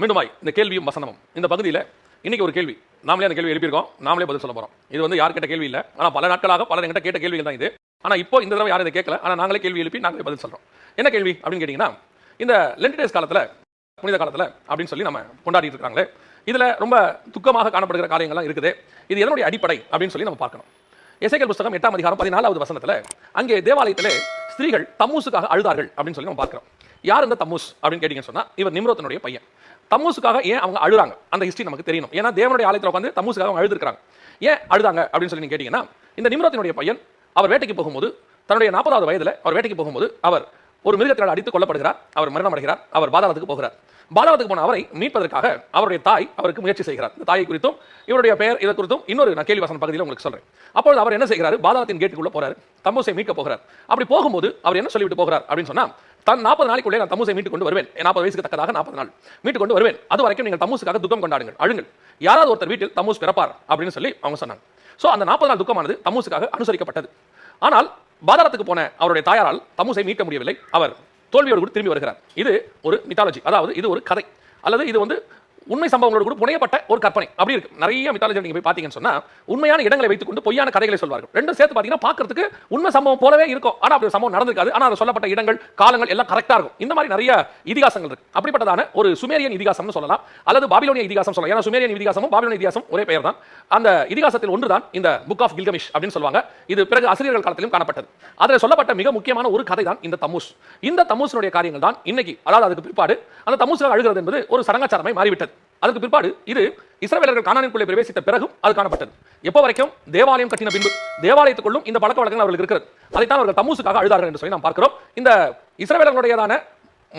மீண்டுமாய் இந்த கேள்வியும் வசனமும். இந்த பகுதியில் இன்றைக்கி ஒரு கேள்வி. நாமளே அந்த கேள்வி எழுப்பியிருக்கோம். நாமளே பதில் சொல்ல போகிறோம் இது வந்து யார் கேட்ட கேள்வி இல்லை. ஆனால் பல நாட்களாக பலர் எங்கிட்ட கேட்ட கேள்விகள் தான் இது. ஆனால் இப்போ இந்த தடவை யாரும் இதை கேட்கல. ஆனால் நாங்களே கேள்வி எழுப்பி நாங்களே பதில் சொல்கிறோம் என்ன கேள்வி அப்படின்னு கேட்டிங்கன்னா இந்த லென்ட் டேஸ் காலத்தில் புனித காலத்தில் அப்படின்னு சொல்லி நம்ம கொண்டாடிட்டு இருக்காங்களே இதில் ரொம்ப துக்கமாக காணப்படுகிற காரியங்கள்லாம் இருக்குது. இது எதனுடைய அடிப்படை அப்படின்னு சொல்லி நம்ம பார்க்கணும். இசைகள் புஸ்தகம் எட்டாம் அதிகாரம் பதினாலாவது வசனத்தில் அங்கே தேவாலயத்தில் ஸ்திரீகள் தம்மூசுக்காக அழுதார்கள் அப்படின்னு சொல்லி நம்ம பார்க்குறோம். யார் இந்த தம்மூஸ் அப்படின்னு கேட்டிங்கன்னு சொன்னால் இவர் நிம்ரோத்தனுடைய பையன். தமூசுக்காக ஏன் அவங்க அழுறாங்க? அந்த ஹிஸ்ட்ரி நமக்கு தெரியணும். ஏன்னா தேவனுடைய ஆலயத்தில் உட்காந்து தமூசுக்காக அவங்க அழுதுருக்காங்க ஏன் அழுதாங்க அப்படின்னு சொல்லி நீங்க கேட்டீங்கன்னா இந்த நிமிரத்தினுடைய பையன் அவர் வேட்டைக்கு போகும்போது தன்னுடைய நாற்பதாவது வயதில் அவர் வேட்டைக்கு போகும்போது அவர் ஒரு மிருகத்தினால் அடித்து கொல்லப்படுகிறார் அவர் மரணம் அடைகிறார் அவர் பாதாளத்துக்கு போகிறார். பாதாளத்துக்கு போன அவரை மீட்பதற்காக அவருடைய தாய் அவருக்கு முயற்சி செய்கிறார். இந்த தாயை குறித்தும் இவருடைய பெயர் இதை குறித்தும் இன்னொரு நான் கேள்வி வசன பகுதியில் உங்களுக்கு சொல்றேன். அப்பொழுது அவர் என்ன செய்கிறார்? பாதாளத்தின் கேட்டுக்குள்ள போறாரு. தம்பூசை மீட்க போகிறார். அப்படி போகும்போது அவர் என்ன சொல்லிவிட்டு போகிறார் அப்படின்னு சொன்னா தன் நாற்பது நாளைக்குள்ளே நான் தம்மூசை மீட்டு கொண்டு வருவேன். நாற்பது வயசுக்கு தக்கதாக நாற்பது நாள் மீட்டு கொண்டு வருவேன். அது வரைக்கும் நீங்கள் தம்மூசுக்காக துக்கம் கொண்டாடுங்கள். அழுங்கள். யாராவது ஒருத்தர் வீட்டில் தம்மூஸ் பிறப்பார் அப்படின்னு சொல்லி அவங்க சொன்னாங்க. ஸோ அந்த நாற்பது நாள் துக்கமானது தம்மூசுக்காக அனுசரிக்கப்பட்டது. ஆனால் பாதாளத்துக்கு போன அவருடைய தாயாரால் தமுசை மீட்க முடியவில்லை. அவர் தோல்வியோடு கூட திரும்பி வருகிறார். இது ஒரு மித்தாலஜி அதாவது இது ஒரு கதை. அல்லது இது வந்து உண்மை சம்பவங்களோடு கூட புனையப்பட்ட ஒரு கற்பனை. அப்படி இருக்கு. நிறைய மித்தாலஜி நீங்க போய் பாத்தீங்கன்னு சொன்னா உண்மையான இடங்களை வைத்துக்கொண்டு பொய்யான கதைகளை சொல்வார்கள். ரெண்டும் சேர்த்து பாத்தீங்கன்னா பாக்குறதுக்கு உண்மை சம்பவம் போலவே இருக்கும். ஆனா அப்படி சம்பவம் நடந்திருக்காது. ஆனா அது சொல்லப்பட்ட இடங்கள் காலங்கள் எல்லாம் கரெக்டா இருக்கும். இந்த மாதிரி நிறைய இதிகாசங்கள் இருக்கு. அப்படிப்பட்டதான ஒரு சுமேரியன் இதிகாசம்னு சொல்லலாம். அல்லது பாபிலோனிய இதிகாசம் சொல்லலாம். ஏன்னா சுமேரியன் இதிகாசமும் பாபிலோனிய இதிகாசம் ஒரே பெயர் தான். அந்த இதிகாசத்தில் ஒன்றுதான் இந்த புக் ஆஃப் கில்கமிஷ் அப்படின்னு சொல்லுவாங்க. இது பிறகு ஆசிரியர்கள் காலத்திலும் காணப்பட்டது. அதில் சொல்லப்பட்ட மிக முக்கியமான ஒரு கதை தான் இந்த தமூஸ். இந்த தமூசினுடைய காரியங்கள் தான் இன்னைக்கு அதாவது அதுக்கு பிற்பாடு அந்த தமூசுகள் அழுகிறது என்பது ஒரு சடங்காச்சாரமாய் மாறிவிட்டது. அதுக்கு பிற்பாடு இது இஸ்ரவேலர்கள் கானானிற்குள்ளே பிரவேசித்த பிறகும் அது காணப்பட்டது. எப்போ வரைக்கும் தேவாலயம் கட்டின பின்பு தேவாலயத்துக்குள்ளும் இந்த பழக்க வழக்கங்கள் அவர்களுக்கு இருக்கிறது. அதைத்தான் அவர்கள் தமூசுக்காக அழுதார்கள் என்று சொல்லி நாம் பார்க்கிறோம். இந்த இஸ்ரவேலர்களுடையதான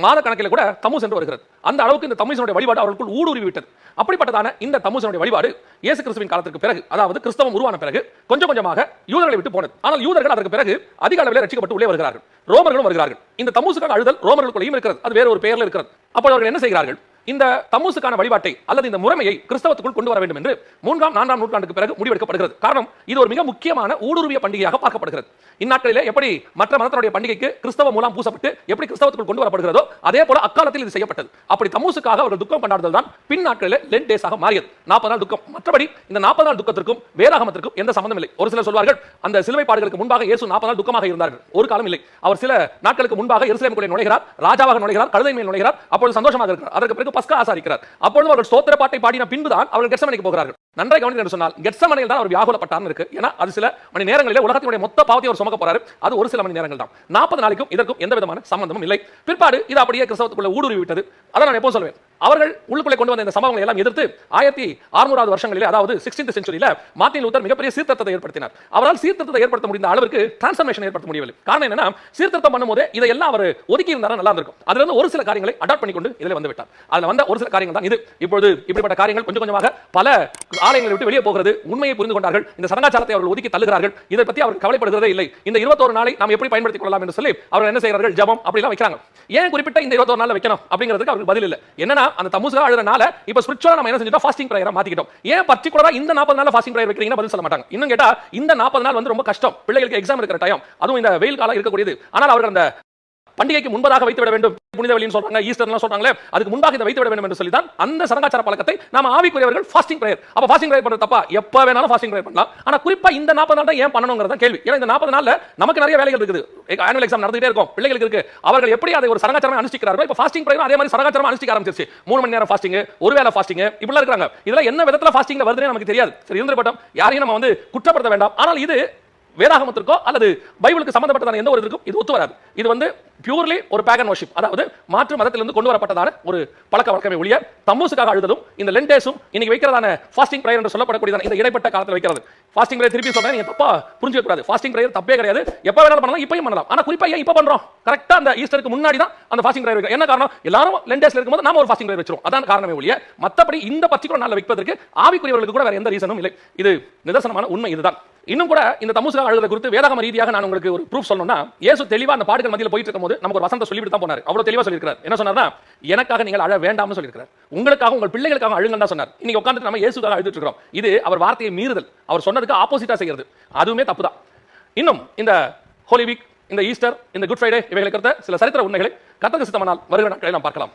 மாத கணக்கில் கூட தமூஸ் என்று வருகிறது. அந்த அளவுக்கு இந்த தமூசனுடைய வழிபாடு அவர்களுக்குள் ஊடுருவி விட்டது. அப்படிப்பட்டதான இந்த தமூசனுடைய வழிபாடு இயேசு கிறிஸ்துவின் காலத்திற்கு பிறகு அதாவது கிறிஸ்தவம் உருவான பிறகு கொஞ்சம் கொஞ்சமாக யூதர்களை விட்டு போனது. ஆனால் யூதர்கள் அதற்கு பிறகு அதிக அளவில் ரசிக்கப்பட்டு உள்ளே வருகிறார்கள். ரோமர்களும் வருகிறார்கள். இந்த தமூசுக்காக அழுதல் ரோமர்களுக்குள்ளேயும் இருக்கிறது. அது வேற ஒரு பெயரில் இருக்கிறது. அப்போ அவர்கள் என்ன செய்கிறார்கள்? இந்த தமூசுக்கான வழிபாட்டை அல்லது இந்த முறைமையை கிறிஸ்தவத்துக்குள் கொண்டு வர வேண்டும் என்று மூன்றாம் நான்காம் நூற்றாண்டுக்கு பிறகு முடிவெடுக்கப்படுகிறது. காரணம் இது ஒரு மிக முக்கியமான ஊடுருவிய பண்டிகையாக பார்க்கப்படுகிறது. இந்நாட்களிலே எப்படி மற்ற மதத்தினுடைய பண்டிகைக்கு கிறிஸ்தவ மூலம் பூசப்பட்டு எப்படி கிறிஸ்தவத்துக்குள் கொண்டு வரப்படுகிறதோ அதே போல அக்காலத்தில் இது செய்யப்பட்டது. அப்படி தமூசுக்காக அவர்கள் துக்கம் கொண்டாடுதல் தான் பின் நாட்களில் லென் டேஸாக மாறியது. நாற்பது நாள் துக்கம். மற்றபடி இந்த நாற்பது நாள் துக்கத்திற்கும் வேதாகமத்திற்கும் எந்த சம்பந்தம் இல்லை. ஒரு சிலர் சொல்வார்கள் அந்த சிலுவை பாடுகளுக்கு முன்பாக இயேசு நாற்பது நாள் துக்கமாக இருந்தார்கள். ஒரு காலம் இல்லை. அவர் சில நாட்களுக்கு முன்பாக எருசலேமுக்குள்ளே நுழைகிறார் ராஜாவாக நுழைகிறார் கழுதை மேல் நுழைகிறார் அப்பொழுது சந்தோஷமாக இருக்கிறார். அதற்கு பிறகு பஸ்கா ஆசாரிக்கிறார். அப்பொழுது அவர்கள் சோத்திர பாட்டை பாடின பின்புதான் அவர்கள் கெட்சமனைக்கு போகிறார்கள். நன்றாக கவனிக்க என்று சொன்னால் கெட்சமனையில் தான் அவர் வியாகுலப்பட்டார்னு இருக்கு. ஏன்னா அது சில மணி நேரங்களிலே உலகத்தினுடைய மொத்த பாவத்தை அவர் சுமக்க போறாரு. அது ஒரு சில மணி நேரங்கள் தான் நாற்பது நாளைக்கும் இதற்கும் எந்த விதமான சம்பந்தமும் இல்லை. பிற்பாடு இது அப்படியே கிறிஸ்தவத்துக்குள்ள ஊடுருவி விட்டது அதை நான் எப்போ சொல்வேன். அவர்கள் உள்ளுக்குள்ளே கொண்டு வந்த இந்த சம்பவங்களை எல்லாம் எதிர்த்து ஆயிரத்தி அறுநூறாவது வருஷங்களில் அதாவது சிக்ஸ்டீன்த் செஞ்சுரியில மார்ட்டின் லூத்தர் மிகப்பெரிய சீர்திருத்தத்தை ஏற்படுத்தினார். அவரால் சீர்திருத்தத்தை ஏற்படுத்த முடிந்த அளவுக்கு டிரான்ஸ்ஃபர்மேஷன் ஏற்படுத்த முடியவில்லை. காரணம் என்னன்னா சீர்திருத்தம் பண்ணும்போது இதையெல்லாம் அவர் ஒதுக்கி இருந்தாரா நல்லா இருக்கும் அதுல இருந்து ஒரு சில காரியங்களை அடாப்ட் பண்ணிக்கொண்டு இதில் வந்து விட்டார். அதுல வந்த ஒரு சில காரியங்கள் தான் இது. இப்பொழுது இப்படிப்பட்ட காரியங்கள் கொஞ்சம் கொஞ்சமாக பல ஆலயங்களை விட்டு வெளியே போகிறது உண்மையை புரிந்து கொண்டார்கள். இந்த சடங்காச்சாரத்தை அவர்கள் ஒதுக்கி தள்ளுகிறார்கள். இதை பற்றி அவர்கள் கவலைப்படுகிறதே இல்லை. இந்த இருபத்தோரு நாளை நாம் எப்படி பயன்படுத்திக் கொள்ளலாம் என்று சொல்லி அவர்கள் என்ன செய்கிறார்கள்? ஜபம் அப்படிலாம் வைக்கிறாங்க. ஏன் குறிப்பிட்ட இந்த இருபத்தோரு நாள் வைக்கணும் அப்படிங்கிறதுக்கு அவருக்கு பதில் இல்லை. என்னன்னா அந்த தமுசா அழுறனால இப்போ ஸ்பிரிச்சுவலாக நம்ம என்ன செஞ்சிட்டோம்? ஃபாஸ்டிங் பிரேயரா மாத்திக்கிட்டோம். ஏன் பர்டிகுலராக இந்த 40 நாள் ஃபாஸ்டிங் ப்ரேயர் வைக்கிறீங்கன்னா பதில் சொல்ல மாட்டாங்க. இன்னும் கேட்டால் இந்த 40 நாள் வந்து ரொம்ப கஷ்டம். பிள்ளைகளுக்கு எக்ஸாம் இருக்கிற டைம் அதுவும் இந்த வெயில் காலம் இருக்கக்கூடியது. ஆனால் அவர்கள் அந்த பண்டிகைக்கு முன்பதாக வைத்து விட வேண்டும். புனித வழின்னு சொல்றாங்க ஈஸ்டர்லாம் சொல்றாங்களே அதுக்கு முன்பாக இதை வைத்து விட வேண்டும் என்று சொல்லி தான் அந்த சடங்காச்சார பழக்கத்தை நாம் ஆவிக்குரியவர்கள் ஃபாஸ்டிங் பிரேயர் அப்ப ஃபாஸ்டிங் பிரேயர் பண்ணுறது தப்பா? எப்ப வேணாலும் ஃபாஸ்டிங் பிரேயர் பண்ணலாம். ஆனா குறிப்பா இந்த 40 நாள் தான் ஏன் பண்ணணுங்கிறத கேள்வி. ஏன்னா இந்த 40 நாள்ல நமக்கு நிறைய வேலைகள் இருக்குது. ஆனுவல் எக்ஸாம் நடந்துட்டே இருக்கும். பிள்ளைகளுக்கு இருக்கு. அவர்கள் எப்படி அதை ஒரு சடங்காச்சாரம் அனுஷ்டிக்கிறார்கள் இப்ப ஃபாஸ்டிங் பிரேயர் அதே மாதிரி சடங்காச்சாரம் அனுஷ்டிக்க ஆரம்பிச்சிருச்சு. மூணு மணி நேரம் ஃபாஸ்டிங் ஒரு வேளை ஃபாஸ்டிங் இப்படிலாம் இருக்காங்க இதெல்லாம் என்ன விதத்துல ஃபாஸ்டிங் வருதுன்னு நமக்கு தெரியாது. சரி இருந்துபட்டம் யாரையும் நம்ம வந்து குற்றப்படுத்த வேண்டாம். ஆனால் இது வேதாகமத்திற்கோ அல்லது பைபிளுக்கு சம்பந்தப்பட்டதான எந்த ஒரு இது ஒத்து வராது. இது வந்து பியூர்லி ஒரு பேகன் worship. அதாவது மாற்று மதத்திலிருந்து கொண்டு வரப்பட்டதான ஒரு பழக்க வழக்கமே ஒழிய தம்மூசுக்காக அழுதலும் இந்த லென்டேஸும் இன்னைக்கு வைக்கிறதான ஃபாஸ்டிங் பிரேயர் என்று சொல்லப்படக்கூடிய இந்த இடைப்பட்ட காலத்தில் வைக்கிறது. ஃபாஸ்டிங் பிரேயர் திருப்பி சொல்றேன் நீங்க தப்பா புரிஞ்சுக்க கூடாது. ஃபாஸ்டிங் பிரேயர் தப்பே கிடையாது. எப்போ வேணாலும் பண்ணலாம் இப்பயும் பண்ணலாம். ஆனா குறிப்பா ஏன் இப்ப பண்றோம்? கரெக்டா அந்த ஈஸ்டருக்கு முன்னாடி தான் அந்த ஃபாஸ்டிங் பிரேயர் வைக்கிறோம். என்ன காரணம்? எல்லாரும் லென்டேஸ்ல இருக்கும்போது நாம ஒரு ஃபாஸ்டிங் பிரேயர் வச்சிரும் அதான் காரணமே ஒழிய மற்றபடி இந்த பர்டிகுலர் நாளில் வைப்பதற்கு ஆவிக்குரியவர்களுக்கு கூட வேற எந்த ரீசனும் இல்லை. இது நிதர்சனமான உண்மை இதுதான். இன்னும் கூட இந்த தமுசுகா அழுத குறித்து வேதாகம ரீதியாக நான் உங்களுக்கு ஒரு ப்ரூஃப் சொல்லணும்னா ஏசு தெளிவா அந்த பாடுகள் மத்தியில் போயிட்டு போது நமக்கு ஒரு வசந்த சொல்லிவிட்டு தான் போனார். அவ்வளவு தெளிவா சொல்லியிருக்கார் என்ன சொன்னார்னா எனக்காக நீங்கள் அழ வேண்டாம்னு சொல்லியிருக்கார் உங்களுக்காக உங்கள் பிள்ளைகளுக்காக அழுங்க தான் சொன்னார். இன்னைக்கு உட்கார்ந்து நம்ம இயேசுக்காக அழுதுட்டு இருக்கிறோம். இது அவர் வார்த்தையை மீறுதல். அவர் சொன்னதுக்கு ஆப்போசிட்டா செய்கிறது அதுவுமே தப்பு தான் இன்னும் இந்த ஹோலி வீக் இந்த ஈஸ்டர் இந்த குட் ஃப்ரைடே இவைகளை குறித்த சில சரித்திர உண்மைகளை கத்தக சித்தமானால் வருகிற நாட்களை நாம் பார்க்கலாம்.